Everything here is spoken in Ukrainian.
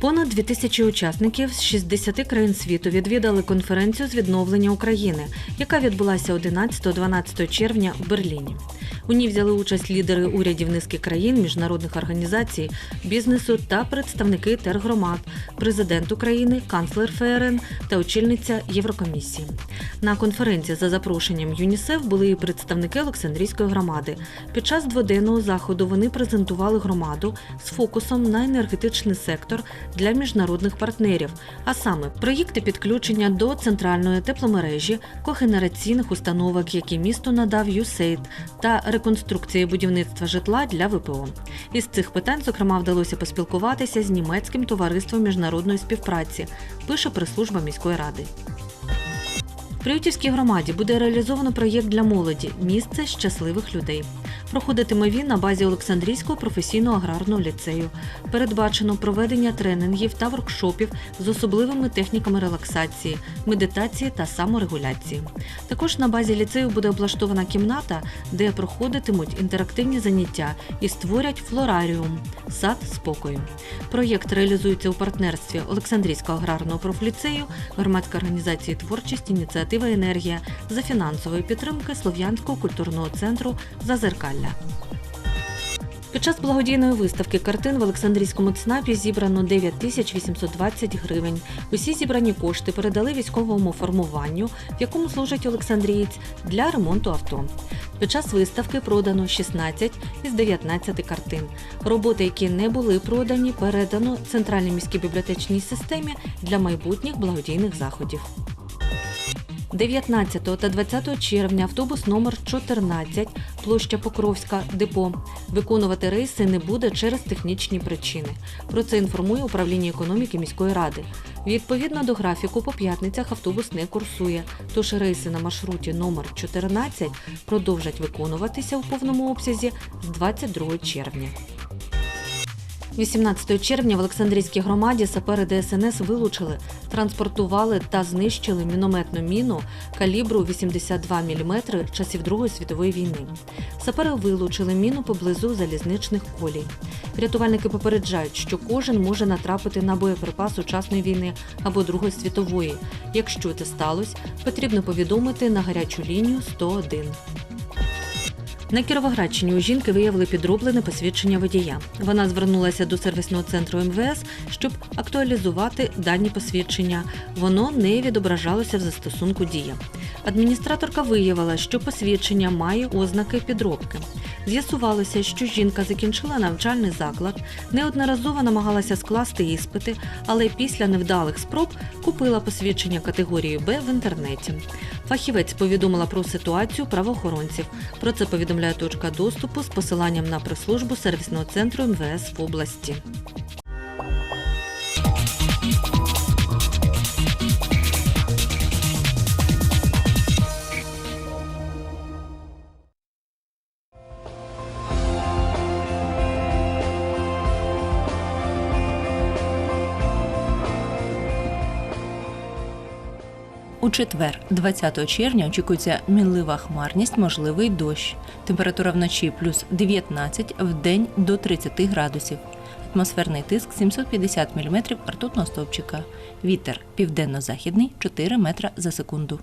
2000 учасників з 60 країн світу відвідали конференцію з відновлення України, яка відбулася 11-12 червня в Берліні. У ній взяли участь лідери урядів низки країн, міжнародних організацій, бізнесу та представники тергромад, президент України, канцлер ФРН та очільниця Єврокомісії. На конференції за запрошенням ЮНІСЕФ були і представники Олександрійської громади. Під час дводенного заходу вони презентували громаду з фокусом на енергетичний сектор для міжнародних партнерів, а саме проєкти підключення до центральної тепломережі, когенераційних установок, які місто надав USAID, та реконструкції будівництва житла для ВПО. Із цих питань, зокрема, вдалося поспілкуватися з німецьким товариством міжнародної співпраці, пише прес-служба міської ради. В Приютівській громаді буде реалізовано проєкт для молоді Місце щасливих людей. Проходитиме він на базі Олександрійського професійного аграрного ліцею. Передбачено проведення тренінгів та воркшопів з особливими техніками релаксації, медитації та саморегуляції. Також на базі ліцею буде облаштована кімната, де проходитимуть інтерактивні заняття і створять флораріум сад спокою. Проєкт реалізується у партнерстві Олександрійського аграрного профліцею, громадської організації творчість, ініціатива енергія за фінансової підтримки Слов'янського культурного центру Зазеркалля. Під час благодійної виставки картин в Олександрійському ЦНАПі зібрано 9 тисяч 820 гривень. Усі зібрані кошти передали військовому формуванню, в якому служить Олександрієць, для ремонту авто. Під час виставки продано 16 із 19 картин. Роботи, які не були продані, передано центральній міській бібліотечній системі для майбутніх благодійних заходів. 19 та 20 червня автобус номер 14 площа Покровська депо виконувати рейси не буде через технічні причини. Про це інформує управління економіки міської ради. Відповідно до графіку, по п'ятницях автобус не курсує, тож рейси на маршруті номер 14 продовжать виконуватися у повному обсязі з 22 червня. 18 червня в Олександрійській громаді сапери ДСНС вилучили, транспортували та знищили мінометну міну калібру 82 мм часів Другої світової війни. Сапери вилучили міну поблизу залізничних колій. Рятувальники попереджають, що кожен може натрапити на боєприпас сучасної війни або Другої світової. Якщо це сталося, потрібно повідомити на гарячу лінію 101. На Кіровоградщині у жінки виявили підроблене посвідчення водія. Вона звернулася до сервісного центру МВС, щоб актуалізувати дані посвідчення. Воно не відображалося в застосунку дія. Адміністраторка виявила, що посвідчення має ознаки підробки. З'ясувалося, що жінка закінчила навчальний заклад, неодноразово намагалася скласти іспити, але після невдалих спроб купила посвідчення категорії Б в інтернеті. Фахівець повідомила про ситуацію правоохоронців. Про це повідомляє точка доступу з посиланням на прес-службу сервісного центру МВС в області. У четвер, 20 червня, очікується мінлива хмарність, можливий дощ. Температура вночі плюс 19, в день до 30 градусів. Атмосферний тиск 750 мм ртутного стовпчика. Вітер південно-західний 4 метра за секунду.